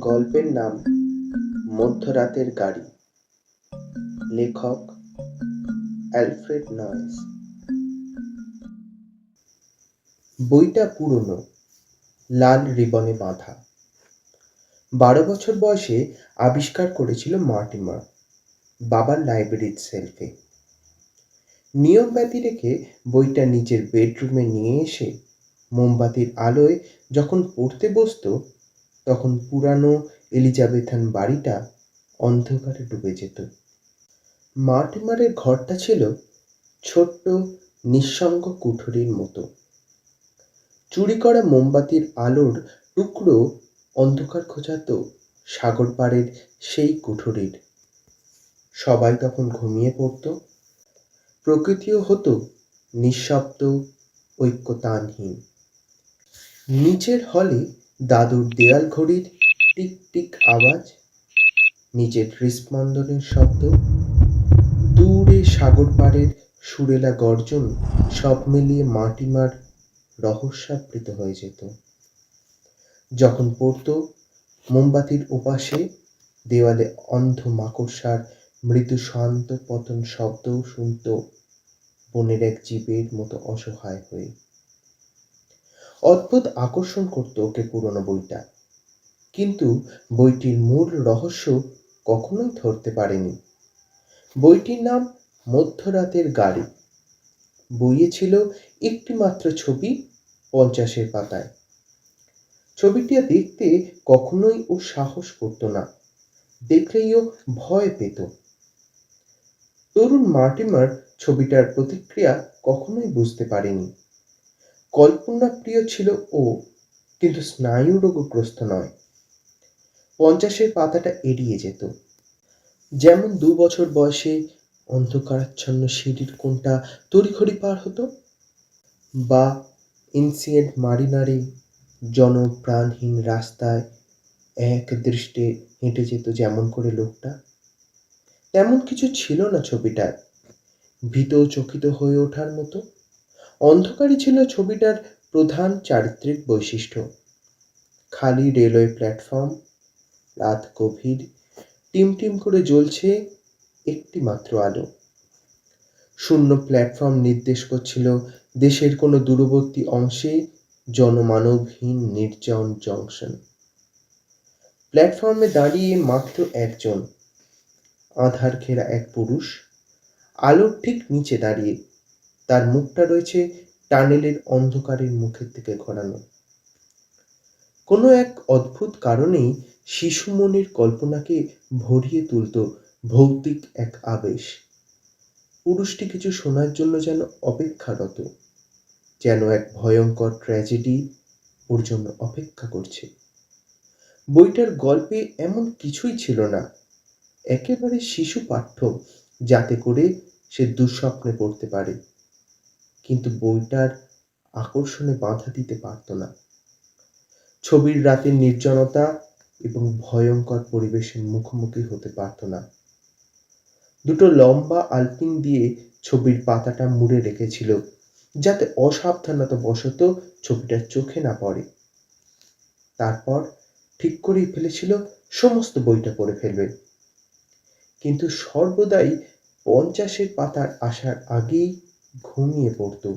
গল্পের নাম মধ্যরাতের গাড়ি। লেখক অ্যালফ্রেড নয়েস। বইটা পুরনো, লাল রিবনে বাঁধা। বারো বছর বয়সে আবিষ্কার করেছিল মার্টিমার, বাবার লাইব্রেরির সেলফে। নিয়ম ব্যতি রেখে বইটা নিজের বেডরুমে নিয়ে এসে মোমবাতির আলোয় যখন পড়তে বসতো, তখন পুরানো এলিজাবেথান বাড়িটা অন্ধকারে ডুবে যেত। মার্টিমারের ঘরটা ছিল ছোট্ট নিঃসঙ্গ কুঠুরির মতো। চুরি করা মোমবাতির আলোর টুকরো অন্ধকার খোঁজাতো সাগর পাড়ের সেই কুঠুরির। সবাই তখন ঘুমিয়ে পড়ত। প্রকৃতিও হতো নিঃশব্দ ঐক্যতানহীন। নিচের হলে দাদুর দেয়াল ঘড়ির টিক টিক আওয়াজ নিজের হৃস্পন্দনের শব্দ, দূরে সাগর পাড়ের সুরেলা গর্জন সব মিলিয়ে মাটিমার রহস্যাবৃত হয়ে যেত। যখন পড়তো মোমবাতির ওপাশে দেওয়ালে অন্ধ মাকড়সার মৃদু শান্ত পতন শব্দও শুনত বনের এক জীবের মতো অসহায় হয়ে। অদ্ভুত আকর্ষণ করত ওকে পুরনো বইটা। কিন্তু বইটির মূল রহস্য কখনোই ধরতে পারেনি। বইটির নাম মধ্যরাতের গাড়ি। বইয়ে ছিল একটি মাত্র ছবি পঞ্চাশের পাতায়। ছবিটি দেখতে কখনোই ও সাহস করতো না, দেখলেই ও ভয় পেত। তরুণ মার্টিমার ছবিটার প্রতিক্রিয়া কখনোই বুঝতে পারেনি। কল্পনা প্রিয় ছিল ও, কিন্তু স্নায়ু রোগগ্রস্ত নয়। পঞ্চাশের পাতাটা এড়িয়ে যেত। যেমন দু বছর বয়সে অন্ধকারাচ্ছন্ন সিঁড়ির কোনটা তড়িঘড়ি পার হতো, বা ইনসিয়েন্ট মারিনারে জনপ্রাণহীন রাস্তায় এক দৃষ্টে হেঁটে যেত যেমন করে লোকটা। তেমন কিছু ছিল না ছবিটার ভীত চকিত হয়ে ওঠার মতো। অন্ধকারই ছিল ছবিটার প্রধান চারিত্রিক বৈশিষ্ট্য। খালি রেলওয়ে প্ল্যাটফর্ম, রাত গভীর টিম টিম করে জ্বলছে একটি মাত্র আলো। শূন্য প্ল্যাটফর্ম নির্দেশ করছিল দেশের কোনো দূরবর্তী অংশে জনমানবহীন নির্জন জংশন। প্ল্যাটফর্মে দাঁড়িয়ে মাত্র একজন, আধার ঘেরা এক পুরুষ, আলোর ঠিক নিচে দাঁড়িয়ে তার মুখটা রয়েছে টানেলের অন্ধকারের মুখের দিকে ঘোরানো। কোনো এক অদ্ভুত কারণেই শিশু মনের কল্পনাকে ভরিয়ে তুলত ভৌতিক এক আবেশ। পুরুষটি কিছু শোনার জন্য যেন অপেক্ষারত, যেন এক ভয়ঙ্কর ট্র্যাজেডি ওর জন্য অপেক্ষা করছে। বইটার গল্পে এমন কিছুই ছিল না। একেবারে শিশু পাঠ্য, যাতে করে সে দুঃস্বপ্নে পড়তে পারে। কিন্তু বইটার আকর্ষণে বাধা দিতে পারত না। ছবির রাতের নির্জনতা এবং ভয়ঙ্কর পরিবেশের মুখোমুখি হতে পারত না। দুটো লম্বা আলপিন দিয়ে ছবির পাতাটা মুড়ে রেখেছিল, যাতে অসাবধানতা বশত ছবিটা চোখে না পড়ে। তারপর ঠিক করেই ফেলেছিল, সমস্ত বইটা পড়ে ফেলবে। কিন্তু সর্বদাই পঞ্চাশের পাতার আসার আগেই ঘুমিয়ে পড়ত।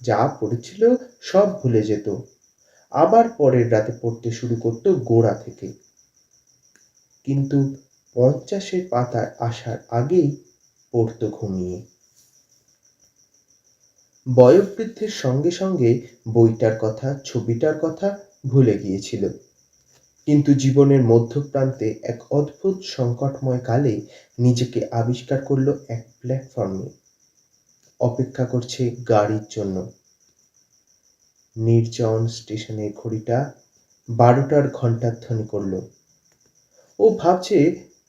যা পড়েছিল সব ভুলে যেত। আবার পরের রাতে পড়তে শুরু করতো গোড়া থেকে। কিন্তু পঞ্চাশের পাতায় আসার আগেই পড়তো ঘুমিয়ে। বয়োবৃদ্ধির সঙ্গে সঙ্গে বইটার কথা, ছবিটার কথা ভুলে গিয়েছিল। কিন্তু জীবনের মধ্যপ্রান্তে এক অদ্ভুত সংকটময় কালে নিজেকে আবিষ্কার করল এক প্ল্যাটফর্মে অপেক্ষা করছে গাড়ির জন্য। নির্জন স্টেশনের ঘড়িটা বারোটার ঘণ্টার ধ্বনি করল। ও ভাবছে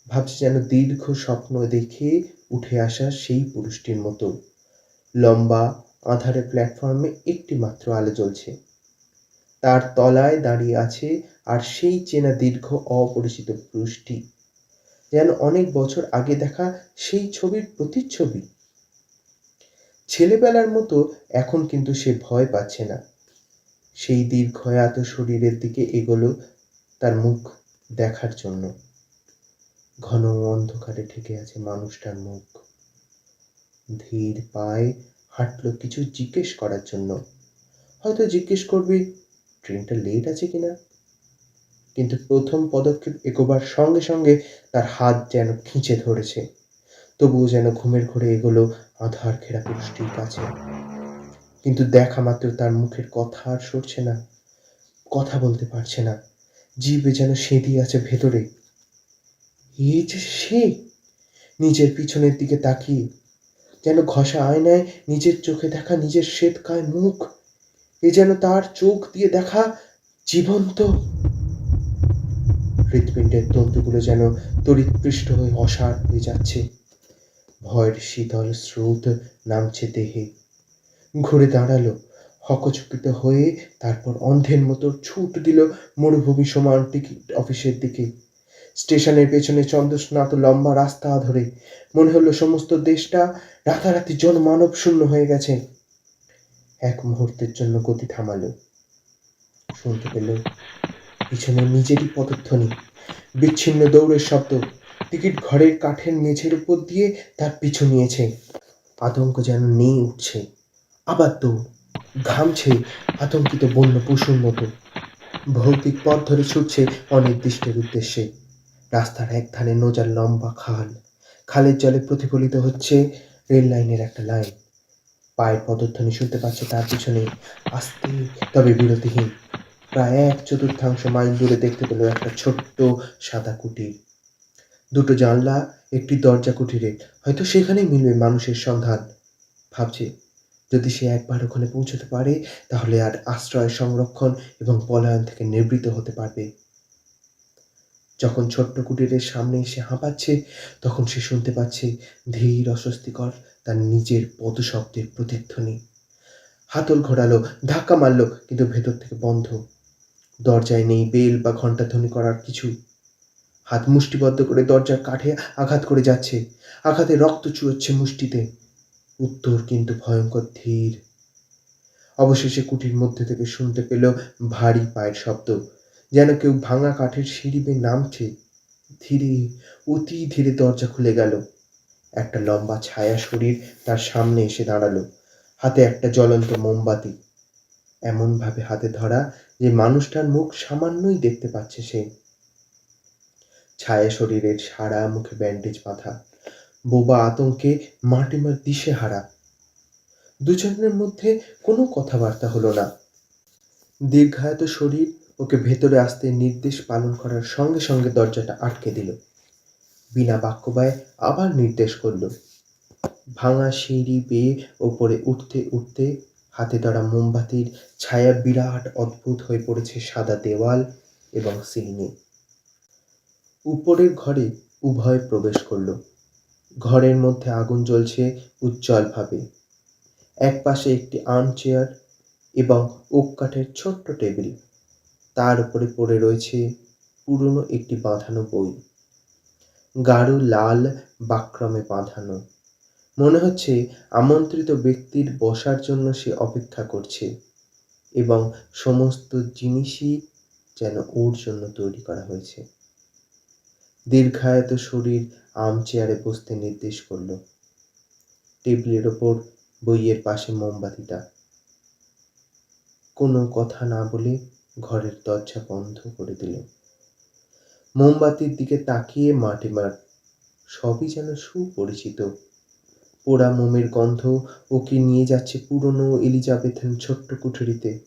ভাবছে যেন দীর্ঘ স্বপ্ন দেখে উঠে আসা সেই পুরুষটির মতো। লম্বা, আধারে প্ল্যাটফর্মে একটি মাত্র আলো জ্বলছে। তার তলায় দাঁড়িয়ে আছে আর সেই চেনা দীর্ঘ অপরিচিত পুরুষটি। যেন অনেক বছর আগে দেখা সেই ছবির প্রতিচ্ছবি। ছেলেবেলার মতো এখন কিন্তু সে ভয় পাচ্ছে না। সেই দীর্ঘয়াত শরীরের দিকে এগোলো তার মুখ দেখার জন্য। ঘন অন্ধকারে ঢেকে আছে মানুষটার মুখ। ধীর পায়ে হাঁটলো কিছু জিজ্ঞেস করার জন্য। হয়তো জিজ্ঞেস করবে, ট্রেনটা লেট আছে কিনা? কিন্তু প্রথম পদক্ষেপ এগোবার সঙ্গে সঙ্গে তার হাত যেন খিঁচে ধরেছে। তবুও যেন ঘুমের ঘোরে এগোলো আধার ঘেরা পুরুষটির কাছে। কিন্তু দেখা মাত্র তার মুখের কথা আর সরছে না, কথা বলতে পারছে না জীবে যেন সেঁধি আছে ভেতরে। এই যে সে, নিজের পিছনের দিকে তাকিয়ে, যেন ঘষা আয়নায় নিজের চোখে দেখা নিজের শ্বেতকায় মুখ, এ যেন তার চোখ দিয়ে দেখা জীবন্ত। হৃৎপিণ্ডের তন্তুগুলো যেন তড়িৎপৃষ্ট হয়ে অসার হয়ে যাচ্ছে। ভয়ের শীতল স্রোত নামছে দেহে। ঘুরে দাঁড়াল, হকচকিত হয়ে তারপর অন্ধের মতো ছুট দিল মরুভূমি সমান টিকিট অফিসের দিকে। স্টেশনের পেছনে চন্দ্রস্নাত লম্বা রাস্তা ধরে, মনে হলো সমস্ত দেশটা রাতারাতি জনমানব শূন্য হয়ে গেছে। এক মুহূর্তের জন্য গতি থামালো। শুনতে পেল, পিছনে নিজেরই পদধ্বনি, বিচ্ছিন্ন দৌড়ের শব্দ। টিকিট ঘরের কাঠের মেঝের উপর দিয়ে তার পিছু নিয়েছে। আতঙ্ক যেন নেই উঠছে। আবার তো ঘামছে আতঙ্কিত বন্য পশুর মতো। ভৌতিক পথ ধরে ছুটছে অনির্দিষ্টের উদ্দেশ্যে। রাস্তার এক ধারে নোজার লম্বা খাল। খালের জলে প্রতিফলিত হচ্ছে রেল লাইনের একটা লাইন। পায়ের পদধ্বনি শুনতে পাচ্ছে তার পিছনে আস্তে তবে বিরতিহীন। প্রায় এক চতুর্থাংশ মাইল দূরে দেখতে পেল একটা ছোট্ট সাদা কুটির। দুটো জানলা, একটি দরজা কুটিরে হয়তো সেখানেই মিলবে মানুষের সন্ধান। ভাবছে, যদি সে একবার ওখানে পৌঁছতে পারে, তাহলে আর আশ্রয় সংরক্ষণ এবং পলায়ন থেকে নিবৃত হতে পারবে। যখন ছোট্ট কুটিরের সামনে এসে হাঁপাচ্ছে, তখন সে শুনতে পাচ্ছে ধীর অস্বস্তিকর তার নিজের পদশব্দের প্রতিধ্বনি। হাতল ঘোরালো, ধাক্কা মারলো, কিন্তু ভেতর থেকে বন্ধ। দরজায় নেই, বেল বা ঘণ্টা ধ্বনি করার কিছু হাত মুষ্টিবদ্ধ করে দরজার কাঠে আঘাত করে যাচ্ছে। আঘাতে রক্ত চুয়োচ্ছে মুষ্টিতে। উত্তর কিন্তু ভয়ঙ্কর ধীর। অবশেষে কুটির মধ্যে থেকে শুনতে পেল ভারী পায়ের শব্দ, যেন কেউ ভাঙা কাঠের সিঁড়ি বেয়ে নামছে। ধীরে, অতি ধীরে দরজা খুলে গেল। একটা লম্বা ছায়া শরীর তার সামনে এসে দাঁড়াল, হাতে একটা জ্বলন্ত মোমবাতি। এমনভাবে হাতে ধরা যে মানুষটার মুখ সামান্যই দেখতে পাচ্ছে সে। ছায়া শরীরের সারা মুখে ব্যান্ডেজ বাঁধা। বোবা আতঙ্কে মাটিমার দিশে হারা। দুজনের মধ্যে কোনো কথাবার্তা হলো না। দীর্ঘায়ত শরীর ওকে ভেতরে আসতে নির্দেশ পালন করার সঙ্গে সঙ্গে দরজাটা আটকে দিল। বিনা বাক্যবায় আবার নির্দেশ করল। ভাঙা সিঁড়ি বেয়ে ওপরে উঠতে উঠতে হাতে ধরা মোমবাতির ছায়া বিরাট অদ্ভুত হয়ে পড়েছে সাদা দেওয়াল এবং সিলিংয়ে। উপরের ঘরে উভয় প্রবেশ করল। ঘরের মধ্যে আগুন জ্বলছে উজ্জ্বলভাবে। এক পাশে একটি আর্ম চেয়ার এবং ওক কাঠের ছোট্ট টেবিল। তার উপরে পড়ে রয়েছে পুরনো একটি বাঁধানো বই। গাঢ় লাল বাক্রমে বাঁধানো। মনে হচ্ছে আমন্ত্রিত ব্যক্তির বসার জন্য সে অপেক্ষা করছে এবং সমস্ত জিনিসই যেন ওর জন্য তৈরি করা হয়েছে। দীর্ঘায়ত শরীর আর্ম চেয়ারে বসতে নির্দেশ করল। টেবিলের ওপর বইয়ের পাশে মোমবাতিটা। কোনো কথা না বলে ঘরের দরজা বন্ধ করে দিল। মোমবাতির দিকে তাকিয়ে মাটি মার, সবই যেন সুপরিচিত। পোড়া মোমের গন্ধ ওকে নিয়ে যাচ্ছে পুরনো এলিজাবেথেন ছোট্ট কুঠুরিতে।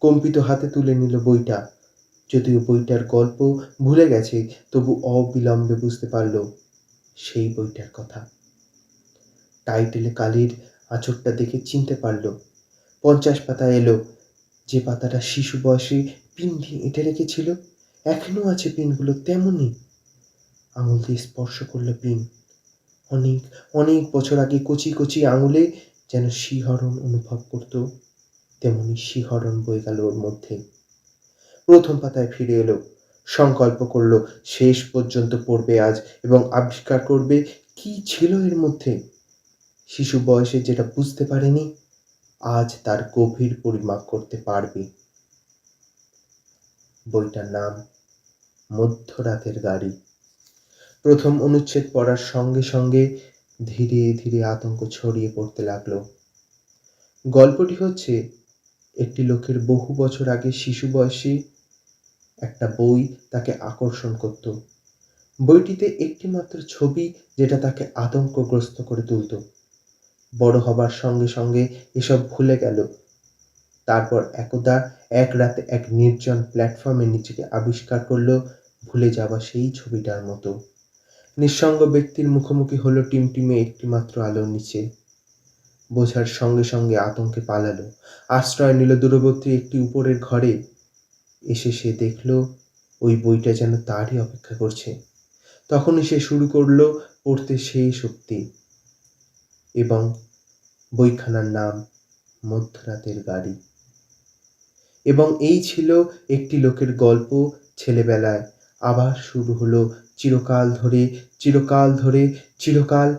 কম্পিত হাতে তুলে নিল বইটা। যদিও বইটার গল্প ভুলে গেছে, তবু অবিলম্বে বুঝতে পারল সেই বইটার কথা। টাইটেলে কালির আঁচড়টা দেখে চিনতে পারল। পঞ্চাশ পাতা এলো, যে পাতাটা শিশু বয়সে পিন দিয়ে এঁটে রেখেছিল, এখনও আছে পিনগুলো তেমনই। আঙুল দিয়ে স্পর্শ করল পিন। অনেক অনেক বছর আগে কচি কচি আঙুলে যেন শিহরণ অনুভব করত তেমনি শিহরণ বয়ে গেল ওর মধ্যে। প্রথম পাতায় ফিরে এলো। সংকল্প করল, শেষ পর্যন্ত পড়বে আজ এবং আবিষ্কার করবে কি ছিল এর মধ্যে? শিশু বয়সে যেটা বুঝতে পারেনি, আজ তার গভীর পরিমাপ করতে পারবে। বইটার নাম, মধ্যরাতের গাড়ি। প্রথম অনুচ্ছেদ পড়ার সঙ্গে সঙ্গে ধীরে ধীরে আতঙ্ক ছড়িয়ে পড়তে লাগল। গল্পটি হচ্ছে, একটি লোকের বহু বছর আগে শিশু বয়সী একটা বই তাকে আকর্ষণ করত। বইটিতে একটি মাত্র ছবি যেটা তাকে আতঙ্কগ্রস্ত করে তুলত। বড় হবার সঙ্গে সঙ্গে এসব ভুলে গেল। তারপর একদা এক রাতে এক নির্জন প্ল্যাটফর্মে নিজেকে আবিষ্কার করল ভুলে যাওয়া সেই ছবিটার মতো। নিঃসঙ্গ ব্যক্তির মুখোমুখি হলো টিমটিমে একটি মাত্র আলোর নিচে। বোঝার সঙ্গে সঙ্গে আতঙ্কে পালালো। আশ্রয় নিল দূরবর্তী একটি উপরের ঘরে। এসে সে দেখল, ওই বইটা যেন তারই অপেক্ষা করছে। তখনই সে শুরু করল পড়তে সেই শক্তি এবং বইখানার নাম মধ্যরাতের গাড়ি। এবং এই ছিল একটি লোকের গল্প। ছেলেবেলায় আবার শুরু হলো চিরকাল ধরে চিরকাল ধরে, চিরকাল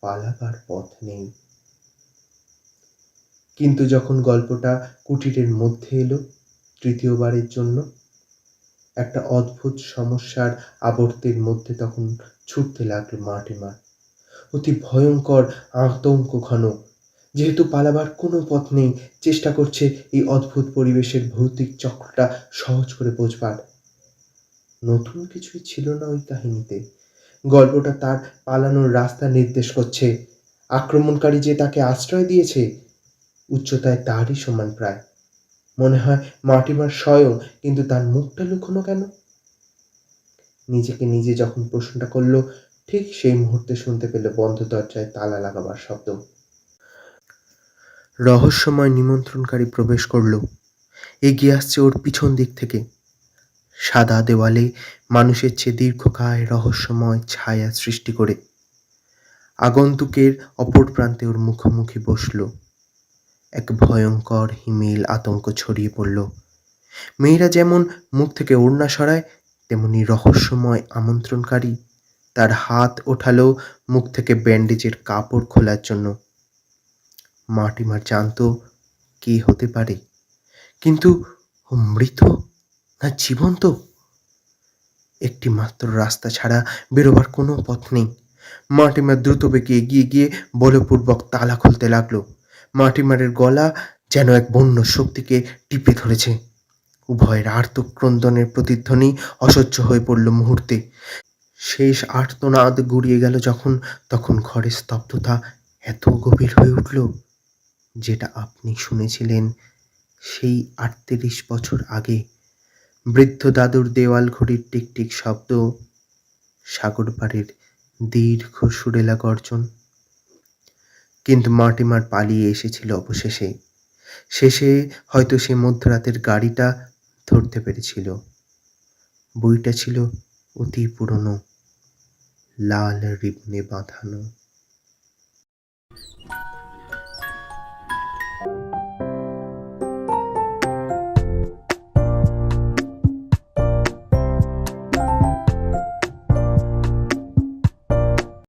পালাবার পথ নেই। কিন্তু যখন গল্পটা কুটিরের মধ্যে এলো তৃতীয়বারের জন্য একটা অদ্ভুত সমস্যার আবর্তের মধ্যে তখন ছুটতে লাগল মাটিমা অতি ভয়ঙ্কর, আতঙ্ক ঘন। যেহেতু পালাবার কোনো পথ নেই, চেষ্টা করছে এই অদ্ভুত পরিবেশের ভৌতিক চক্রটা সহজ করে বোঝবার। নতুন কিছুই ছিল না ওই কাহিনীতে। গল্পটা তার পালানোর রাস্তা নির্দেশ করছে। আক্রমণকারী যে তাকে আশ্রয় দিয়েছে, উচ্চতায় তারই সমান প্রায়। মনে হয় মাটিমার স্বয়ং, কিন্তু তার মুখটা লুকোনো কেন? নিজেকে নিজে যখন প্রশ্নটা করল, ঠিক সেই মুহূর্তে শুনতে পেল বন্ধ দরজায় তালা লাগাবার শব্দ। রহস্যময় নিমন্ত্রণকারী প্রবেশ করল। এগিয়ে আসছে ওর পিছন দিক থেকে। সাদা দেওয়ালে মানুষের চেয়ে দীর্ঘকায় রহস্যময় ছায়া সৃষ্টি করে। আগন্তুকের অপর প্রান্তে ওর মুখোমুখি বসল। এক ভয়ঙ্কর হিমেল আতঙ্ক ছড়িয়ে পড়ল। মেয়েরা যেমন মুখ থেকে ওড়না সরায়, তেমনি রহস্যময় আমন্ত্রণকারী। তার হাত ওঠালো মুখ থেকে ব্যান্ডেজের কাপড় খোলার জন্য। মাটিমার জানতো কে হতে পারে। কিন্তু মৃত না জীবন্ত? একটি মাত্র রাস্তা ছাড়া বেরোবার কোনো পথ নেই। মাটিমার দ্রুত বেগে এগিয়ে গিয়ে বলপূর্বক তালা খুলতে লাগল। মাটিমারের গলা যেন এক বন্য শক্তিকে টিপে ধরেছে। উভয়ের আর্তক্রন্দনের প্রতিধ্বনি অসহ্য হয়ে পড়ল মুহূর্তে। শেষ আর্তনাদ গুড়িয়ে গেল যখন, তখন ঘরের স্তব্ধতা এত গভীর হয়ে উঠল, যেটা আপনি শুনেছিলেন সেই আটত্রিশ বছর আগে। বৃদ্ধ দাদুর দেওয়াল ঘড়ির টিকটিক শব্দ সাগর পাড়ের দীর্ঘ সুরেলা গর্জন। কিন্তু মাটিমার পালিয়ে এসেছিল অবশেষে। শেষে হয়তো সে মধ্যরাতের গাড়িটা ধরতে পেরেছিল। বইটা ছিল অতি পুরনো, লাল রিবনে বাঁধানো।